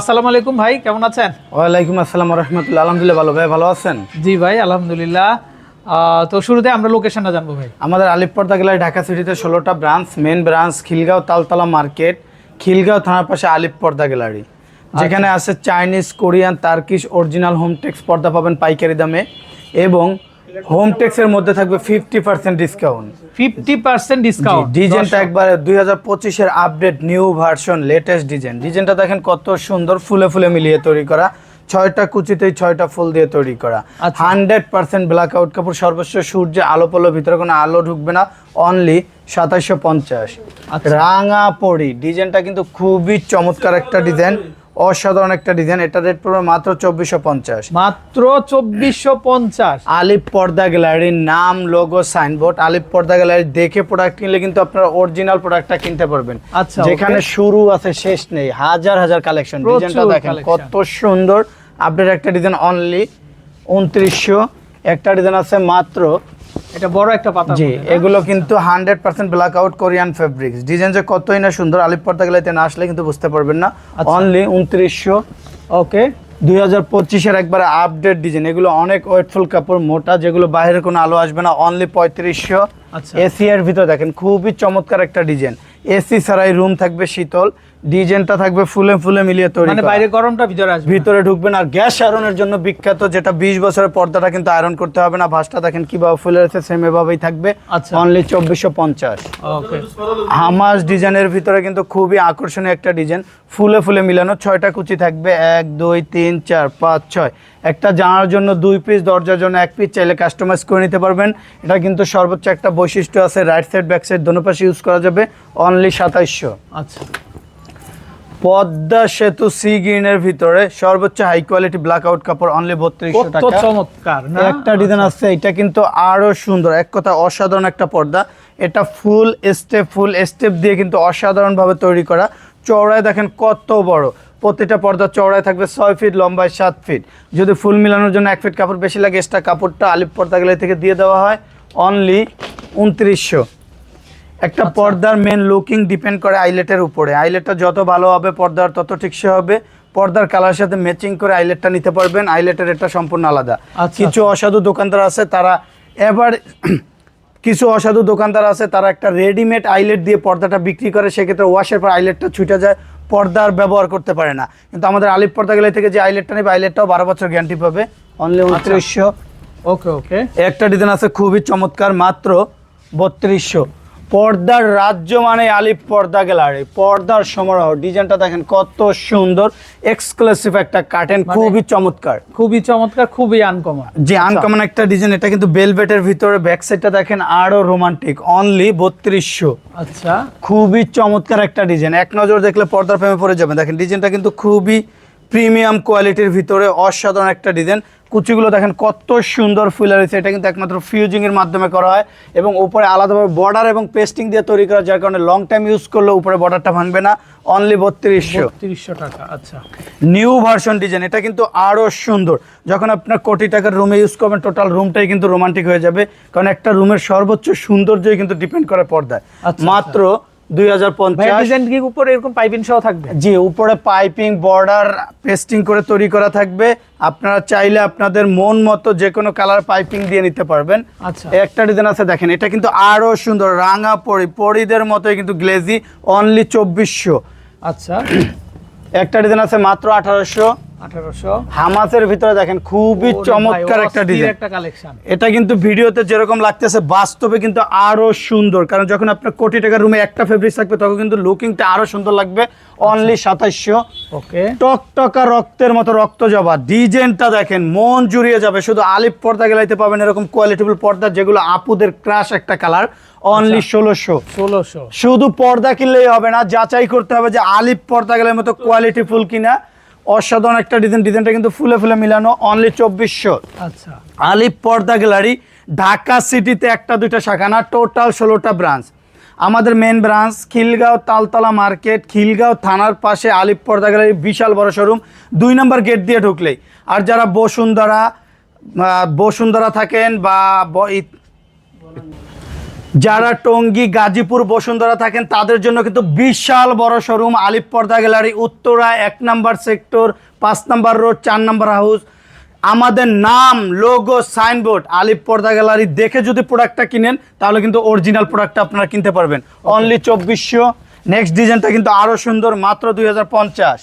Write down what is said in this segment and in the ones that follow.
আসসালামু আলাইকুম ভাই কেমন আছেন? ওয়ালাইকুম আসসালাম রহমতুল্লাহ। আলহামদুলিল্লাহ ভালো ভাই ভালো আছেন? জি ভাই আলহামদুলিল্লাহ। তো শুরুতে আমরা লোকেশনটা জানব ভাই। আমাদের আলিপর্দা গেলায় ঢাকা সিটিতে ষোলোটা branch main branch Khilgaon Taltala market Khilgaon থানার পাশে আলিপ পর্দা গ্যালারি যেখানে আছে Chinese Korean Turkish original hometex পর্দা পাবেন পাইকারি দামে এবং হোমটেক্সের মধ্যে থাকবে fifty percent discount fifty percent discount ডিজাইনটা একবারে দুই হাজার পঁচিশের update new version latest design ডিজাইনটা দেখেন কত সুন্দর ফুলে ফুলে মিলিয়ে তৈরি করা। ছয়টা কুচিতেই ছয়টা ফুল দিয়ে তৈরি করা। আচ্ছা। হান্ড্রেড পার্সেন্ট ব্ল্যাক আউট কাপড় সর্বস্ব সূর্যে আলো পলো ভিতরে কোনো আলো ঢুকবে না অনলি সাতাইশশো পঞ্চাশ। আচ্ছা। রাঙা পড়ি ডিজাইনটা কিন্তু খুবই চমৎকার একটা ডিজাইন। অসাধারণ একটা ডিজাইন এটা রেট পড়বে মাত্র চব্বিশশো পঞ্চাশ। মাত্র চব্বিশশো পঞ্চাশ। আলিপ পর্দা গ্যালারির নাম লোগো সাইনবোর্ড আলিপ পর্দা গ্যালারি দেখে প্রোডাক্ট কিনলে কিন্তু আপনারা অরিজিনাল প্রোডাক্টটা কিনতে পারবেন। আচ্ছা, যেখানে শুরু আছে শেষ নেই হাজার হাজার কালেকশন ডিজাইনটা দেখেন কত সুন্দর। আপডেট একটা ডিজাইন অনলি উনত্রিশশো। একটা ডিজাইন আছে মাত্র এটা বড় একটা পাতা জি এগুলো কিন্তু hundred percent black out Korean fabrics design যে কতই না সুন্দর আলিপ পর্দা না আসলে কিন্তু বুঝতে পারবেন না। অনলি উনত্রিশশো ওকে দুই হাজার পঁচিশের একবারে আপডেট ডিজাইন এগুলো অনেক ওয়েটফুল কাপড় মোটা যেগুলো বাইরে কোনো আলো আসবে না অনলি পঁয়ত্রিশশো। আচ্ছা। এসি এর ভিতরে দেখেন খুবই চমৎকার একটা ডিজাইন এসি ছাড়াই রুম থাকবে শীতল। ডিজাইনটা থাকবে ফুলে ফুলে মিলিয়ে তৈরি মানে বাইরে গরমটা ভিতরে আসবে ভিতরে ঢুকবেন আর গ্যাস আয়রনের জন্য বিখ্যাত যেটা বিশ বছরের পর্দাটা কিন্তু আয়রন করতে হবে না। ভাসটা দেখেন কীভাবে ফুলে রয়েছে সেম এভাবেই থাকবে। আচ্ছা। অনলি চব্বিশশো পঞ্চাশ। ওকে হামাস ডিজাইনের ভিতরে কিন্তু খুবই আকর্ষণীয় একটা ডিজাইন। ফুলে ফুলে মিলানো। ছয়টা কুচি থাকবে। এক দুই তিন চার পাঁচ ছয়। একটা জানার জন্য দুই পিস দরজার জন্য এক পিস চাইলে কাস্টমাইজ করে নিতে পারবেন। এটা কিন্তু সর্বোচ্চ একটা বৈশিষ্ট্য আছে। রাইট সাইড ব্যাক সাইড দোনো পাশে ইউজ করা যাবে। অনলি সাতাইশশো। আচ্ছা। পদ্মা সেতু সি গ্রিনের ভিতরে সর্বোচ্চ হাই কোয়ালিটি ব্ল্যাক আউট কাপড় অনলি বত্রিশশো টাকা। চমৎকার একটা ডিজাইন আছে এটা কিন্তু আরও সুন্দর। এক কথা অসাধারণ একটা পর্দা। এটা ফুল স্টেপ ফুল স্টেপ দিয়ে কিন্তু অসাধারণ ভাবে তৈরি করা। চওড়ায় দেখেন কত বড়। প্রতিটা পর্দা চওড়ায় থাকবে ছয় ফিট লম্বায় সাত ফিট যদি ফুল মিলানোর জন্য এক ফিট কাপড় বেশি লাগে এক্সট্রা কাপড়টা আলিপ পর্দা গেলে থেকে দিয়ে দেওয়া হয়। অনলি উনত্রিশশো। একটা পর্দার মেন লুকিং ডিপেন্ড করে আইলেটের উপরে। আইলেটটা যত ভালো হবে পর্দার তত ঠিকসে হবে। পর্দার কালার সাথে ম্যাচিং করে আইলেটটা নিতে পারবেন। আইলেটের এটা সম্পূর্ণ আলাদা। আচ্ছা, কিছু অসাধু দোকানদার আছে তারা এবার কিছু অসাধু দোকানদার আছে তারা একটা রেডিমেড আইলেট দিয়ে পর্দাটা বিক্রি করে সেক্ষেত্রে ওয়াশের পর আইলেটটা ছুটে যায়। পর্দার ব্যবহার করতে পারে না। কিন্তু আমাদের আলিপ পর্দা গেলে থেকে যে আইলেটটা নেবে আইলেটটাও বারো বছর গ্যারান্টি পাবে। অনলি উনত্রিশশো। ওকে ওকে একটা ডিজাইন আছে খুবই চমৎকার মাত্র বত্রিশশো। পর্দার রাজ্য মানে আলিপ পর্দা গ্যালারি। পর্দার সমারোহ। ডিজাইনটা দেখেন কত সুন্দর। এক্সক্লুসিভ একটা কাটেন খুবই চমৎকার। খুবই চমৎকার খুবই আনকমন যে আনকমন একটা ডিজাইন এটা কিন্তু বেলভেটের ভিতরে ব্যাক সাইডটা দেখেন আরও রোমান্টিক অনলি বত্রিশশো। আচ্ছা। খুবই চমৎকার একটা ডিজাইন এক নজর দেখলে পর্দার প্রেমে পড়ে যাবেন। দেখেন ডিজাইনটা কিন্তু খুবই প্রিমিয়াম কোয়ালিটির ভিতরে অসাধারণ একটা ডিজাইন। কুচিগুলো দেখেন কত সুন্দর ফুলে রয়েছে এটা কিন্তু একমাত্র ফিউজিংয়ের মাধ্যমে করা হয় এবং উপরে আলাদাভাবে বর্ডার এবং পেস্টিং দিয়ে তৈরি করা যার কারণে লং টাইম ইউজ করলে উপরে বর্ডারটা ভাঙবে না। অনলি বত্রিশশো। তিরিশশো টাকা আচ্ছা। নিউ ভার্সন ডিজাইন এটা কিন্তু আরও সুন্দর। যখন আপনার কোটি টাকার রুমে ইউজ করবেন টোটাল রুমটাই কিন্তু রোমান্টিক হয়ে যাবে। কারণ একটা রুমের সর্বোচ্চ সৌন্দর্যই কিন্তু ডিপেন্ড করে পর্দায়। আচ্ছা, মাত্র দুই হাজার ভাই পঞ্চাশ ডিজাইন কি উপরে এরকম পাইপিং সহ থাকবে? জি উপরে পাইপিং বর্ডার পেস্টিং করে তৈরি করা থাকবে। আপনারা চাইলে আপনাদের মন মতো যে কোনো কালার পাইপিং দিয়ে নিতে পারবেন। আচ্ছা। একটা ডিজাইন আছে দেখেন এটা কিন্তু আরও সুন্দর রাঙা পরি পরিদের মতোই কিন্তু গ্লেজি অনলি চব্বিশশো। আচ্ছা। একটা ডিজাইন আছে মাত্র আঠারোশো আঠারোশো। হামাসের ভিতরে দেখেন খুবই চমৎকার একটা ডিজাইন একটা কালেকশন এটা কিন্তু ভিডিওতে যেরকম লাগতেছে বাস্তবে কিন্তু আরও সুন্দর। কারণ যখন আপনার কোটি টাকার রুমে একটা ফেব্রিক থাকবে তখন কিন্তু লুকিংটা আরও সুন্দর লাগবে। অনলি সাতাইশশো। ওকে। টকটকা রক্তের মতো রক্ত জবা। ডিজাইনটা দেখেন মন জুড়িয়ে যাবে। শুধু পর্দা গেলাইতে পাবেন এরকম পর্দা যেগুলো আপুদের ক্রাশ একটা কালার অনলি ষোলোশো। ষোলোশো। শুধু পর্দা কিনলেই হবে না যাচাই করতে হবে যে আলিপ পর্দা গেলের মতো কোয়ালিটি ফুল কিনা। অসাধারণ একটা ডিজাইন ডিজাইনটা কিন্তু ফুলে ফুলে মিলানো অনলি চব্বিশশো। আচ্ছা। আলিপ পর্দা গ্যালারি ঢাকা সিটিতে একটা দুইটা শাখা না টোটাল ষোলোটা ব্রাঞ্চ আমাদের main branch Khilgaon Taltala market Khilgaon থানার পাশে আলিপ পর্দা গ্যালারি বিশাল বড় শোরুম দুই নম্বর গেট দিয়ে ঢুকলেই। আর যারা বসুন্ধরা বসুন্ধরা থাকেন বা যারা টঙ্গী গাজীপুর বসুন্ধরা থাকেন তাদের জন্য কিন্তু বিশাল বড় শোরুম আলিপ পর্দা গ্যালারি উত্তরা এক নাম্বার সেক্টর পাঁচ নাম্বার রোড চার নাম্বার হাউস। আমাদের নাম লোগো সাইনবোর্ড আলিপ পর্দা গ্যালারি দেখে যদি প্রোডাক্টটা কিনেন তাহলে কিন্তু অরিজিনাল প্রোডাক্টটা আপনারা কিনতে পারবেন। অনলি চব্বিশশো। নেক্সট ডিজাইনটা কিন্তু আরও সুন্দর মাত্র দুই হাজার পঞ্চাশ।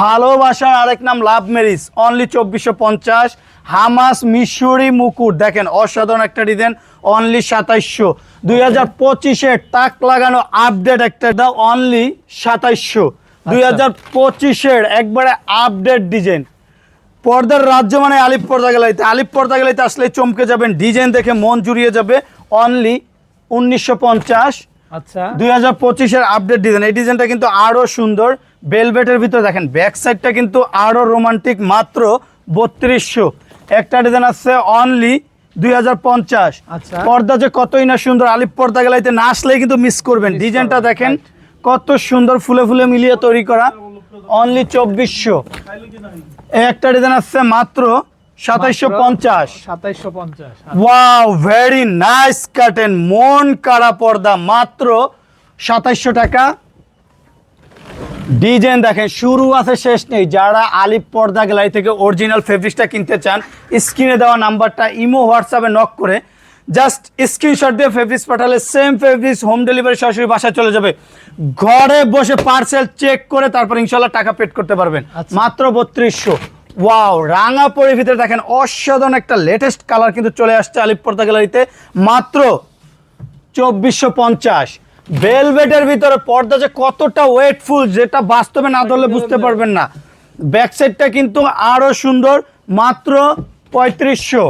ভালোবাসার আরেক নাম লাভ মেরিজ অনলি চব্বিশশো পঞ্চাশ। হামাস মিশরি মুকুট। দেখেন অসাধারণ একটা ডিজাইন অনলি সাতাইশশো। দুই হাজার পঁচিশের টাক লাগানো আপডেট একটা দাও অনলি সাতাইশশো। দুই হাজার পঁচিশের একবারে আপডেট ডিজাইন পর্দার রাজ্য মানে আলিপ পর্দা গেলাইতে। আলিপ পর্দা গেলাইতে আসলে চমকে যাবেন। ডিজাইন দেখে মন জুড়িয়ে যাবে অনলি উনিশশো পঞ্চাশ। আচ্ছা। দুই হাজার পঁচিশের আপডেট ডিজাইন এই ডিজাইনটা কিন্তু আরও সুন্দর। বেলভেটের ভিতরে দেখেন ব্যাক সাইডটা কিন্তু আরও রোমান্টিক মাত্র বত্রিশশো। একটা ডিজাইন আছে অনলি দুই হাজার পঞ্চাশ। আচ্ছা। পর্দা যে কতই না সুন্দর আলিপ পর্দা গেলাইতে না আসলেই কিন্তু মিস করবেন। ডিজাইনটা দেখেন কত সুন্দর ফুলে ফুলে মিলিয়ে তৈরি করা। অনলি চব্বিশশো। একটা ডিজাইন আসছে মাত্র সাতাইশশো পঞ্চাশ। ওয়াও ভেরি নাইস কাটেন মন কাড়া পর্দা মাত্র সাতাইশশো টাকা। ডিজাইন দেখেন শুরু আছে শেষ নেই। যারা আলিপ পর্দা গ্যালারি থেকে অরিজিনাল ফেব্রিক্সটা কিনতে চান স্ক্রিনে দেওয়া নাম্বারটা ইমো হোয়াটসঅ্যাপে নক করে জাস্ট স্ক্রিনশট দিয়ে ফেব্রিক্স পাঠালে সেম ফেব্রিক্স হোম ডেলিভারি সরাসরি বাসায় চলে যাবে। ঘরে বসে পার্সেল চেক করে তারপর ইনশাল্লাহ টাকা পেড করতে পারবেন। আচ্ছা। মাত্র বত্রিশশো। ওয়াও রাঙা পরে ভিতরে দেখেন অসাধারণ একটা লেটেস্ট কালার কিন্তু চলে আসছে আলিপ পর্দা গ্যালারিতে। মাত্র চব্বিশশো পঞ্চাশ। ভেলভেটের ভিতরে পর্দা যে কতটা ওয়েটফুল যেটা বাস্তবে না ধরলে বুঝতে পারবেন না। ব্যাক সাইডটা কিন্তু আরও সুন্দর মাত্র পঁয়ত্রিশশো।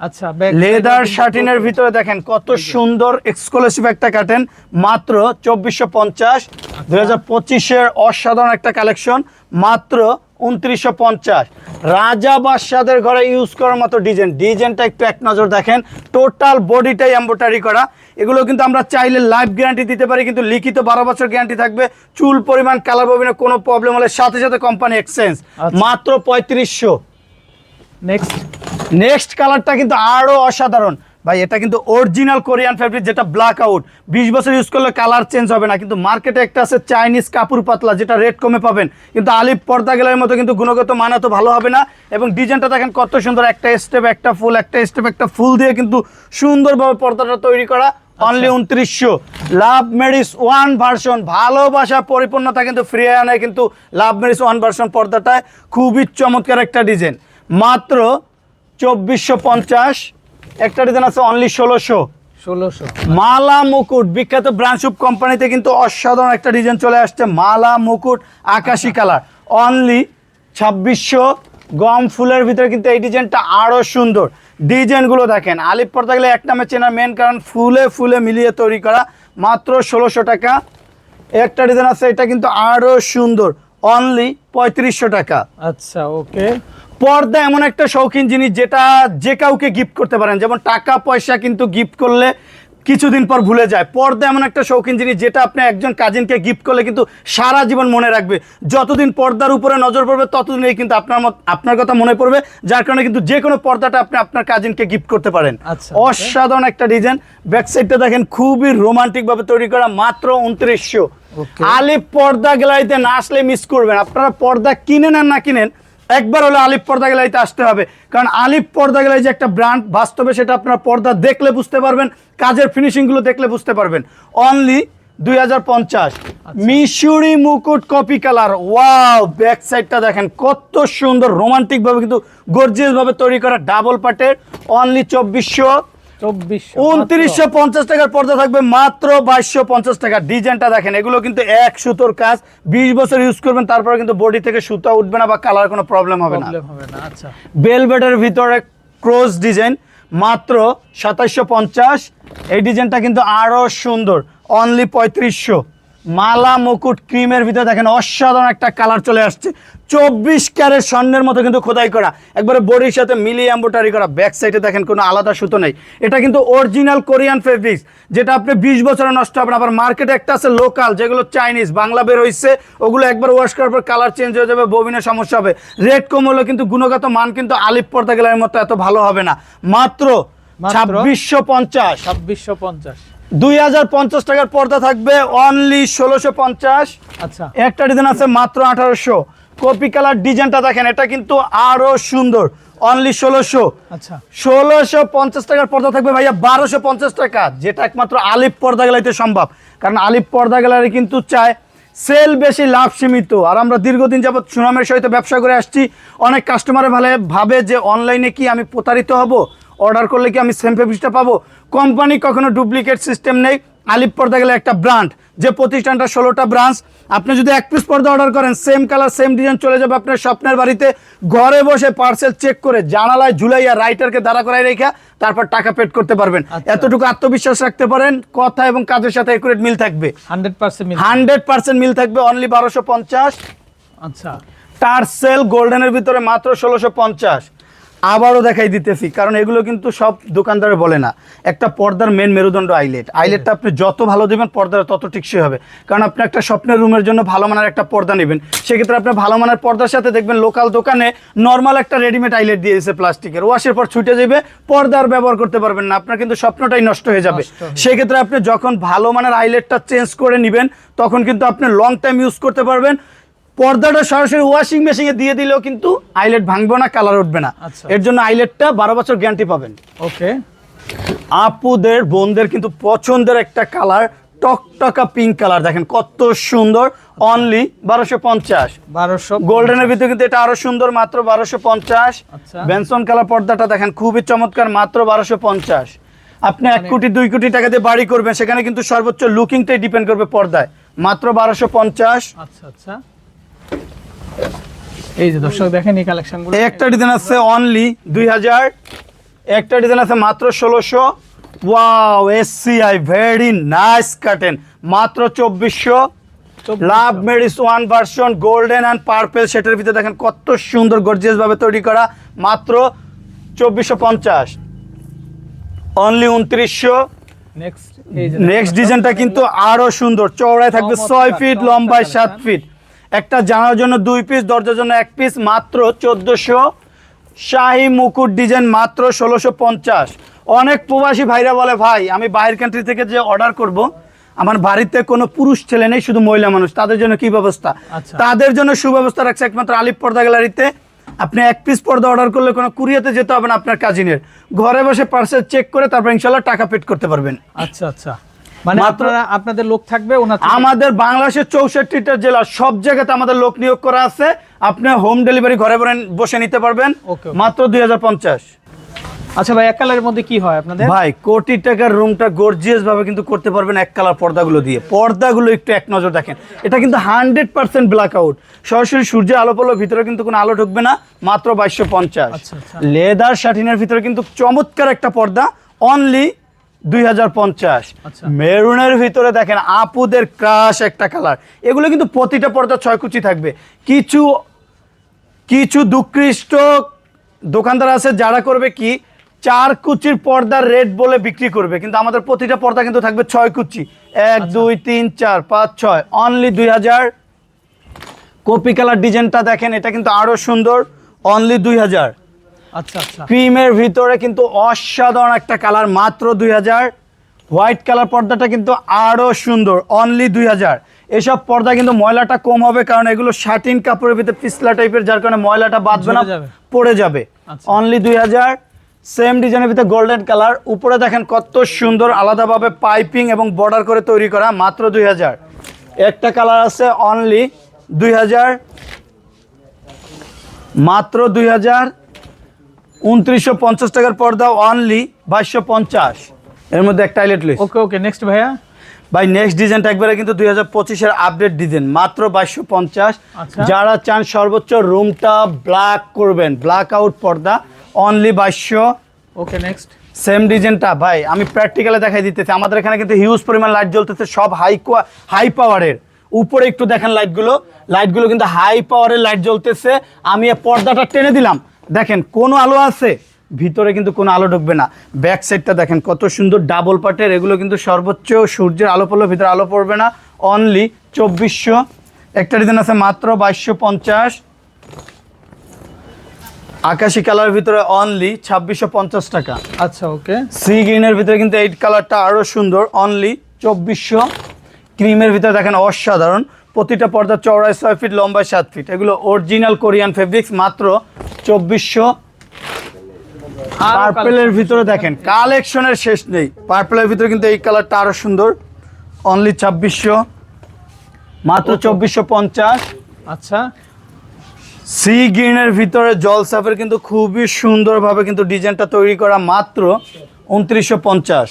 আচ্ছা লেদার শার্টিনের ভিতরে দেখেন কত সুন্দর এক্সক্লুসিভ একটা কাটেন মাত্র চব্বিশশো পঞ্চাশ। দুই হাজার পঁচিশের অসাধারণ একটা কালেকশন মাত্র উনত্রিশশো পঞ্চাশ। রাজা বাদশাদের ঘরে ইউজ করার মতো ডিজাইন ডিজাইনটা একটু এক নজর দেখেন। টোটাল বডিটাই এম্বোটারি করা। এগুলো কিন্তু আমরা চাইলে লাইফ গ্যারান্টি দিতে পারি কিন্তু লিখিত বারো বছর গ্যারান্টি থাকবে। চুল পরিমাণ কালার ববিনে কোনো প্রবলেম হলে সাথে সাথে কোম্পানি এক্সচেঞ্জ আচ্ছা। মাত্র পঁয়ত্রিশশো। নেক্সট নেক্সট কালারটা কিন্তু আরও অসাধারণ। ভাই এটা কিন্তু অরিজিনাল কোরিয়ান ফ্যাব্রিক যেটা ব্ল্যাক আউট বিশ বছর ইউজ করলে কালার চেঞ্জ হবে না কিন্তু মার্কেটে একটা আছে চাইনিজ কাপুর পাতলা যেটা রেট কমে পাবেন। কিন্তু আলিপ পর্দা গেলের মতো কিন্তু গুণগত মান তো ভালো হবে না এবং ডিজাইনটা দেখেন কত সুন্দর একটা স্টেপ একটা ফুল একটা স্টেপ একটা ফুল দিয়ে কিন্তু সুন্দরভাবে পর্দাটা তৈরি করা। অনলি উনত্রিশশো। লাভ মেডিস ওয়ান ভার্সন ভালোবাসা পরিপূর্ণতা কিন্তু ফ্রি আনে কিন্তু লাভ মেডিস ওয়ান ভার্সন পর্দাটায়। খুবই চমৎকার একটা ডিজাইন মাত্র চব্বিশশো পঞ্চাশ। একটা ডিজাইন আছে অনলি ষোলোশো। ষোলোশো। মালা মুকুট। বিখ্যাত ব্রান্ডশুপ কোম্পানিতে কিন্তু অসাধারণ একটা ডিজাইন চলে আসছে। মালা মুকুট আকাশি কালার। অনলি ছাব্বিশশো। গম ফুলের ভিতরে কিন্তু এই ডিজাইনটা আরও সুন্দর। ডিজাইনগুলো দেখেন। আলিপ গেলে এক নামে চেনার মেন কারণ ফুলে ফুলে মিলিয়ে তৈরি করা। মাত্র ষোলোশো টাকা। একটা ডিজাইন আছে এটা কিন্তু আরও সুন্দর। অনলি পঁয়ত্রিশশো টাকা। আচ্ছা ওকে। পর্দা এমন একটা শৌখিন জিনিস যেটা যে কাউকে গিফট করতে পারেন। যেমন টাকা পয়সা কিন্তু গিফট করলে কিছুদিন পর ভুলে যায়। পর্দা এমন একটা শৌখিন জিনিস যেটা আপনি একজন কাজিনকে গিফট করলে কিন্তু সারা জীবন মনে রাখবে। যতদিন পর্দার উপরে নজর পড়বে ততদিনই কিন্তু আপনার মত আপনার কথা মনে পড়বে যার কারণে কিন্তু যে কোনো পর্দাটা আপনি আপনার কাজিনকে গিফট করতে পারেন। আচ্ছা, অসাধারণ একটা ডিজাইন ব্যাক সাইডটা দেখেন খুবই রোমান্টিক ভাবে তৈরি করা মাত্র উনত্রিশশো. আলিপ পর্দা গ্যালারিতে না আসলে মিস করবেন। আপনারা পর্দা কিনেন আর না কিনেন একবার হলে আলিফ পর্দা গ্যালারিতে আসতে হবে। কারণ আলিফ পর্দা গ্যালারি যে একটা ব্র্যান্ড বাস্তবে সেটা আপনার পর্দা দেখলে বুঝতে পারবেন কাজের ফিনিশিংগুলো দেখলে বুঝতে পারবেন। অনলি দুই হাজার পঞ্চাশ। মিশুরি মুকুট কপি কালার ওয়াও ব্যাক সাইডটা দেখেন কত সুন্দর রোমান্টিকভাবে কিন্তু গর্জিয়াসভাবে তৈরি করা ডাবল পাটের অনলি চব্বিশশো চব্বিশশো। উনত্রিশশো পঞ্চাশ টাকার পর্দা থাকবে মাত্র বাইশশো পঞ্চাশ টাকা। ডিজাইনটা দেখেন এগুলো কিন্তু এক সুতোর কাজ। বিশ বছর ইউজ করবেন তারপরে কিন্তু বডি থেকে সুতা উঠবে না বা কালার কোনো প্রবলেম হবে না। আচ্ছা। বেলভেটের ভিতরে ক্রোজ ডিজাইন মাত্র সাতাশশো পঞ্চাশ। এই ডিজাইনটা কিন্তু আরও সুন্দর অনলি পঁয়ত্রিশশো। মালা মুকুট ক্রিমের ভিতরে দেখেন অসাধারণ একটা কালার চলে আসছে। চব্বিশ ক্যারেট স্বর্ণের মতো কিন্তু খোদাই করা। একবারে বডির সাথে মিলিয়ে এম্বোটারি করা। ব্যাক সাইডে দেখেন কোনো আলাদা সুতো নেই। এটা কিন্তু অরিজিনাল কোরিয়ান ফেব্রিক্স যেটা আপনি বিশ বছরে নষ্ট হবে না। আবার মার্কেটে একটা আছে লোকাল যেগুলো চাইনিজ বাংলা বের হয়েছে ওগুলো একবার ওয়াশ করার পর কালার চেঞ্জ হয়ে যাবে ববিনের সমস্যা হবে। রেট কম হলেও কিন্তু গুণগত মান কিন্তু আলিপ পর্দা গেলার মতো এত ভালো হবে না। মাত্র মাত্র? ছাব্বিশশো পঞ্চাশ। ছাব্বিশশো পঞ্চাশ। দুই হাজার পঞ্চাশ টাকার পর্দা থাকবে অনলি ষোলোশো পঞ্চাশ। আচ্ছা। একটা ডিজাইন আছে মাত্র আঠারোশো। কপি কালার ডিজাইনটা দেখেন এটা কিন্তু আরও সুন্দর। অনলি ষোলোশো। আচ্ছা। ষোলোশো পঞ্চাশ টাকার পর্দা থাকবে ভাইয়া বারোশো পঞ্চাশ টাকা যেটা একমাত্র আলিপ পর্দা গ্যালারিতে সম্ভব। কারণ আলিপ পর্দা গ্যালারি কিন্তু চায় সেল বেশি লাভ সীমিত। আর আমরা দীর্ঘদিন যাবৎ সুনামের সহিত ব্যবসা করে আসছি। অনেক কাস্টমার ভালো ভাবে যে অনলাইনে কি আমি প্রতারিত হব? অর্ডার করলে কি আমি সেম ফেব্রিকটা পাবো? কোম্পানি কখনো ডুপ্লিকেট সিস্টেম নেই। আলিপ পর্দা গেলে একটা ব্রান্ড যে প্রতিষ্ঠানটা ষোলোটা ব্রাঞ্চ আপনি যদি এক পিস পর্দা অর্ডার করেন সেম কালার সেম ডিজাইন চলে যাবে আপনার স্বপ্নের বাড়িতে। ঘরে বসে পার্সেল চেক করে জানালায় ঝুলাইয়া রাইটারকে দাঁড়া করাই রেখা তারপর টাকা পেড করতে পারবেন। আচ্ছা। এতটুকু আত্মবিশ্বাস রাখতে পারেন কথা এবং কাজের সাথে একুরেট মিল থাকবে। হান্ড্রেড পার্সেন্ট হান্ড্রেড পার্সেন্ট মিল থাকবে অনলি বারোশো পঞ্চাশ। আচ্ছা। টার্সেল গোল্ডেনের ভিতরে মাত্র ষোলোশো পঞ্চাশ। আবারও দেখাই দিতেছি কারণ এগুলো কিন্তু সব দোকানদারে বলে না। একটা পর্দার মেন মেরুদণ্ড আইলেট আইলেটটা আপনি যত ভালো দেবেন পর্দার তত টিকসই হবে। কারণ আপনি একটা স্বপ্নের রুমের জন্য ভালো মানের একটা পর্দা নেবেন। সেক্ষেত্রে আপনি ভালো মানের পর্দার সাথে দেখবেন লোকাল দোকানে নর্মাল একটা রেডিমেড আইলেট দিয়ে দিয়েছে প্লাস্টিকের ওয়াশের পর ছুটে যাবে পর্দার ব্যবহার করতে পারবেন না। আপনার কিন্তু স্বপ্নটাই নষ্ট হয়ে যাবে। সেক্ষেত্রে আপনি যখন ভালো মানের আইলেটটা চেঞ্জ করে নেবেন তখন কিন্তু আপনি লং টাইম ইউজ করতে পারবেন। পর্দাটা সরাসরি ওয়াশিং মেশিনে দিয়ে দিলেও কিন্তু আইলেট ভাঙবে না কালার উঠবে না। আচ্ছা। এর জন্য আইলেটটা বারো বছর গ্যারান্টি পাবেন। ওকে আপুদের বোনদের কিন্তু পছন্দের একটা কালার টকটকা পিঙ্ক কালার দেখেন কত সুন্দর অনলি বারোশো পঞ্চাশ। বারোশো গোল্ডেনের ভিতরে কিন্তু এটা আরও সুন্দর মাত্র বারোশো পঞ্চাশ। আচ্ছা। বেনসন কালার পর্দাটা দেখেন খুবই চমৎকার মাত্র বারোশো পঞ্চাশ। আপনি এক মানে- কোটি দুই কোটি টাকা দিয়ে বাড়ি করবেন সেখানে কিন্তু সর্বোচ্চ লুকিংটাই ডিপেন্ড করবে পর্দায়। মাত্র বারোশো পঞ্চাশ। আচ্ছা আচ্ছা। এই যে দর্শক দেখেন এই কালেকশনগুলো একটা ডিজাইন আছে অনলি দুই হাজার একটা ডিজাইন আছে মাত্র ষোলোশো। ওয়াও এসসিআই ভেরি নাইস কাটেন মাত্র চব্বিশশো। লাভ মেডিস one version golden and purple সেটার ভিতরে দেখেন কত সুন্দর গর্জিয়াস ভাবে তৈরি করা মাত্র চব্বিশশো পঞ্চাশ। অনলি উনত্রিশশো। নেক্সট নেক্সট ডিজাইনটা কিন্তু আরও সুন্দর চওড়ায় থাকবে ছয় ফিট লম্বায় সাত ফিট একটা জানার জন্য দুই পিস দরজার জন্য এক পিস মাত্র চোদ্দশো। শাহি মুকুট ডিজাইন মাত্র ষোলোশো পঞ্চাশ। অনেক প্রবাসী ভাইরা বলে ভাই আমি বাইরের কান্ট্রি থেকে যে অর্ডার করব আমার বাড়িতে কোনো পুরুষ ছেলে নেই শুধু মহিলা মানুষ। তাদের জন্য কি ব্যবস্থা? আচ্ছা। তাদের জন্য সুব্যবস্থা রাখছে একমাত্র আলিপ পর্দা গ্যালারিতে। আপনি এক পিস পর্দা অর্ডার করলে কোনো কুরিয়াতে যেতে হবে না আপনার কাজিনের ঘরে বসে পার্সেল চেক করে তারপর ইনশাল্লাহ টাকা পেড করতে পারবেন। আচ্ছা আচ্ছা। মানে আপনারা আপনাদের লোক থাকবে আমাদের বাংলাদেশের চৌষট্টিটা জেলা সব জায়গাতে আমাদের লোক নিয়োগ করা আছে। আপনি হোম ডেলিভারি ঘরে বসে- বসে নিতে পারবেন. মাত্র দুই হাজার পঞ্চাশ। আচ্ছা ভাই এক কালারের মধ্যে কি হয় আপনাদের? ভাই কোটি টাকার রুমটা গর্জিয়াস ভাবে কিন্তু করতে পারবেন এক কালার পর্দাগুলো দিয়ে। পর্দাগুলো একটু এক নজর দেখেন। এটা কিন্তু হান্ড্রেড পার্সেন্ট ব্ল্যাক আউট সরাসরি সূর্যের আলো পড়ল ভিতরে কিন্তু কোনো আলো ঢুকবে না মাত্র বাইশশো পঞ্চাশ। আচ্ছা, আচ্ছা। লেদার শাটিনের ভিতরে কিন্তু চমৎকার একটা পর্দা অনলি দুই হাজার পঞ্চাশ। আচ্ছা। মেরুনের ভিতরে দেখেন আপুদের ক্রাশ একটা কালার এগুলো কিন্তু প্রতিটা পর্দা ছয় কুচি থাকবে। কিছু কিছু দুঃকৃষ্ট দোকানদার আছে যারা করবে কি চার কুচির পর্দার রেট বলে বিক্রি করবে। কিন্তু আমাদের প্রতিটা পর্দা কিন্তু থাকবে ছয় কুচি। এক দুই তিন চার পাঁচ ছয়। অনলি দুই হাজার। কপি কালার ডিজাইনটা দেখেন এটা কিন্তু আরও সুন্দর। অনলি দুই হাজার। আচ্ছা আচ্ছা। ক্রিমের ভিতরে কিন্তু অসাধারণ একটা কালার মাত্র দুই হাজার। হোয়াইট কালার পর্দাটা কিন্তু আরও সুন্দর অনলি দুই হাজার। এসব পর্দা কিন্তু ময়লাটা কম হবে কারণ এগুলো শাটিন কাপড়ের ভিতরে পিছলা টাইপের যার কারণে ময়লাটা বাঁধবে না পড়ে যাবে। আচ্ছা। অনলি দুই হাজার। সেম ডিজাইনের ভিতরে গোল্ডেন কালার উপরে দেখেন কত সুন্দর আলাদাভাবে পাইপিং এবং বর্ডার করে তৈরি করা মাত্র দুই হাজার। একটা কালার আছে অনলি দুই হাজার। মাত্র দুই হাজার। উনত্রিশশো পঞ্চাশ টাকার পর্দা অনলি বাইশশো পঞ্চাশ। এর মধ্যে একটা লিস্ট ওকে ওকে নেক্সট ভাইয়া? ভাই নেক্সট ডিজাইনটা একবারে কিন্তু দুই হাজার পঁচিশের আপডেট ডিজাইন মাত্র বাইশশো পঞ্চাশ। আচ্ছা। যারা চান সর্বোচ্চ রুমটা ব্ল্যাক করবেন ব্ল্যাক আউট পর্দা অনলি বাইশশো। ওকে নেক্সট সেম ডিজাইনটা ভাই আমি প্র্যাকটিক্যালে দেখাই দিতেছি। আমাদের এখানে কিন্তু হিউজ পরিমাণ লাইট জ্বলতেছে সব হাই হাই পাওয়ারের উপরে একটু দেখেন লাইটগুলো লাইটগুলো কিন্তু হাই পাওয়ারের লাইট জ্বলতেছে। আমি এই পর্দাটা টেনে দিলাম। দেখেন কোনো আলো আছে ভিতরে কিন্তু কোনো আলো ঢুকবে না। ব্যাক সাইডটা দেখেন কত সুন্দর ডাবল পার্টের এগুলো কিন্তু সর্বোচ্চ সূর্যের আলো পড়লে ভিতরে আলো পড়বে না। অনলি চব্বিশশো। একটা ডিজাইন আছে মাত্র বাইশশো পঞ্চাশ। আকাশি কালারের ভিতরে অনলি ছাব্বিশশো পঞ্চাশ টাকা। আচ্ছা ওকে সি গ্রিনের ভিতরে কিন্তু এই কালারটা আরও সুন্দর অনলি চব্বিশশো। ক্রিমের ভিতরে দেখেন অসাধারণ। প্রতিটা পর্দা চওড়ায় ছয় ফিট লম্বায় সাত ফিট। এগুলো অরিজিনাল কোরিয়ান ফেব্রিক্স মাত্র চব্বিশশো পার্পেলের ভিতরে দেখেন কালেকশনের শেষ নেই। পার্পেলের ভিতরে কিন্তু এই কালারটা আরও সুন্দর। অনলি ছাব্বিশশো মাত্র চব্বিশশো পঞ্চাশ। আচ্ছা। সি গ্রিনের ভিতরে জলসাফের কিন্তু খুবই সুন্দরভাবে কিন্তু ডিজাইনটা তৈরি করা মাত্র উনত্রিশশো পঞ্চাশ।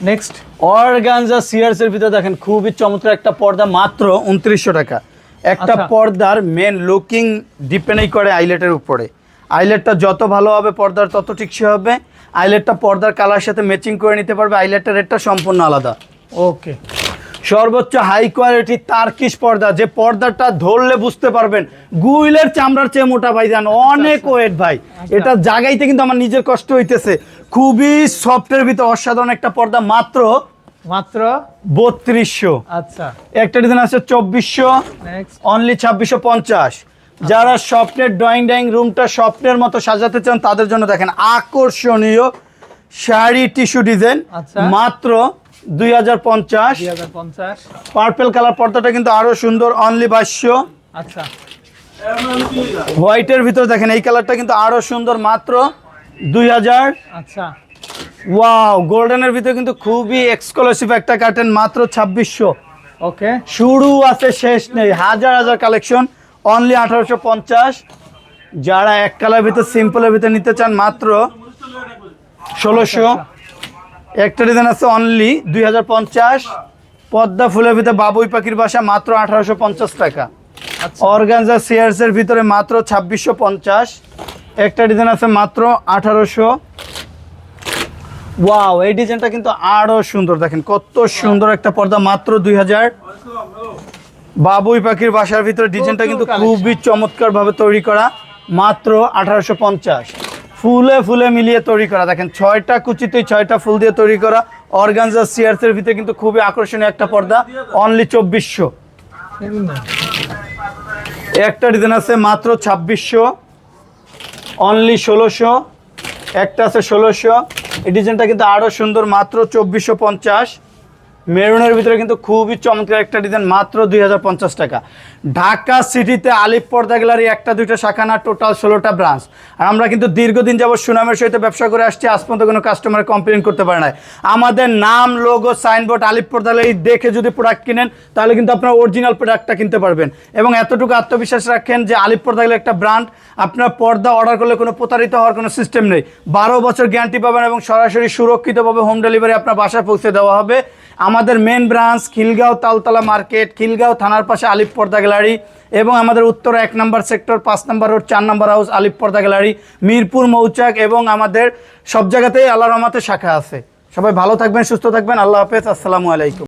নেক্সট অর্গানজা সিয়ার্স এর ভিতরে দেখেন খুবই চমৎকার একটা পর্দা মাত্র উনত্রিশশো টাকা। একটা আচ্ছা। পর্দার মেন লুকিং ডিপেন্ডই করে আইলেটের উপরে। আইলেটটা যত ভালো হবে পর্দার তত টিকসই হবে। আইলেটটা পর্দার কালার সাথে ম্যাচিং করে নিতে পারবে আইলেটের রেটটা সম্পূর্ণ আলাদা। ওকে সর্বোচ্চ হাই কোয়ালিটি তার্কিশ পর্দা যে পর্দাটা ধরলে বুঝতে পারবেন গুইলের চামড়ার চেয়ে মোটা ভাই জান অনেক ওয়েট ভাই। এটা জাগাইতে কিন্তু আমার নিজের কষ্ট হইতেছে। খুবই সফটের ভিতর অসাধারণ একটা পর্দা মাত্র মাত্র বত্রিশশো। আচ্ছা। একটা ডিজাইন আছে চব্বিশশো অনলি ছাব্বিশশো পঞ্চাশ। যারা স্বপ্নের ড্রয়িং ডাইং রুমটা স্বপ্নের মতো সাজাতে চান তাদের জন্য দেখেন আকর্ষণীয় শাড়ি টিস্যু ডিজাইন আচ্ছা। মাত্র দুই হাজার পঞ্চাশ। দুই হাজার পঞ্চাশ। পার্পেল কালার পর্দাটা কিন্তু আরও সুন্দর অনলি বাইশশো। আচ্ছা। হোয়াইটের ভিতরে দেখেন এই কালারটা কিন্তু আরও সুন্দর মাত্র দুই হাজার। আচ্ছা। ওয়াও গোল্ডেনের ভিতরে কিন্তু খুবই এক্সক্লুসিভ একটা কার্টেন মাত্র ছাব্বিশশো। ওকে শুরু আছে শেষ নেই। হাজার হাজার কালেকশন অনলি আঠারোশো পঞ্চাশ। যারা এক কালার ভিতর সিম্পলের ভিতরে নিতে চান মাত্র ষোলোশো। একটা ডিজাইন আছে অনলি দুই হাজার পঞ্চাশ। পদ্মা ফুলের ভিতরে বাবুই পাখির বাসা মাত্র আঠারোশো পঞ্চাশ টাকা। আচ্ছা। অর্গানজা সিয়ার্সের ভিতরে মাত্র ছাব্বিশশো পঞ্চাশ। একটা ডিজাইন আছে মাত্র আঠারোশো। ওয়াও এই ডিজাইনটা কিন্তু আরও সুন্দর। দেখেন কত সুন্দর একটা পর্দা মাত্র দুই হাজার। বাবুই পাখির বাসার ভিতরে ডিজাইনটা কিন্তু খুবই চমৎকার ভাবে তৈরি করা মাত্র আঠারোশো পঞ্চাশ। ফুলে ফুলে মিলিয়ে তৈরি করা। দেখেন ছয়টা কুচিতেই ছয়টা ফুল দিয়ে তৈরি করা। অর্গানজা সিয়ার্সের ভিতরে কিন্তু খুবই আকর্ষণীয় একটা পর্দা অনলি চব্বিশশো। একটা ডিজাইন আছে মাত্র ছাব্বিশশো। অনলি ষোলোশো একটা আছে ষোলোশো। এই ডিজাইনটা কিন্তু আরও সুন্দর মাত্র চব্বিশশো পঞ্চাশ। মেরুনের ভিতরে কিন্তু খুবই চমৎকার একটা ডিজাইন মাত্র দুই হাজার পঞ্চাশ টাকা। ঢাকা সিটিতে আলিপ পর্দা গ্যালারি একটা, দুইটা শাখা না টোটাল ষোলোটা ব্রাঞ্চ আর আমরা কিন্তু দীর্ঘদিন যাবত সুনামের সহিত ব্যবসা করে আসছি, আজ পর্যন্ত কোনো কাস্টমার কমপ্লেন করতে পারে না আমাদের নাম লোগো সাইনবোর্ড আলিপ পর্দা গ্যালারি দেখে যদি প্রোডাক্ট কিনেন, তাহলে কিন্তু আপনার অরিজিনাল প্রোডাক্টটা কিনতে পারবেন। এবং এতটুকু আত্মবিশ্বাস রাখেন যে আলিপ পর্দা গ্যালারি একটা ব্র্যান্ড আপনার পর্দা অর্ডার করলে কোনো প্রতারিত হওয়ার কোনো সিস্টেম নেই। বারো বছর গ্যারান্টি পাবেন এবং সরাসরি সুরক্ষিতভাবে হোম ডেলিভারি আপনার বাসায় পৌঁছে দেওয়া হবে। আমাদের main branch Khilgaon Taltala market Khilgaon থানার পাশে আলিপ পর্দা গ্যালারি এবং আমাদের উত্তর এক নম্বর সেক্টর পাঁচ নম্বর রোড চার নম্বর হাউস আলিপ পর্দা গ্যালারি মিরপুর, মৌচাক এবং আমাদের সব জায়গাতেই আল্লাহ রহমাতের শাখা আছে। সবাই ভালো থাকবেন, সুস্থ থাকবেন, আল্লাহ হাফেজ, আসসালামু আলাইকুম।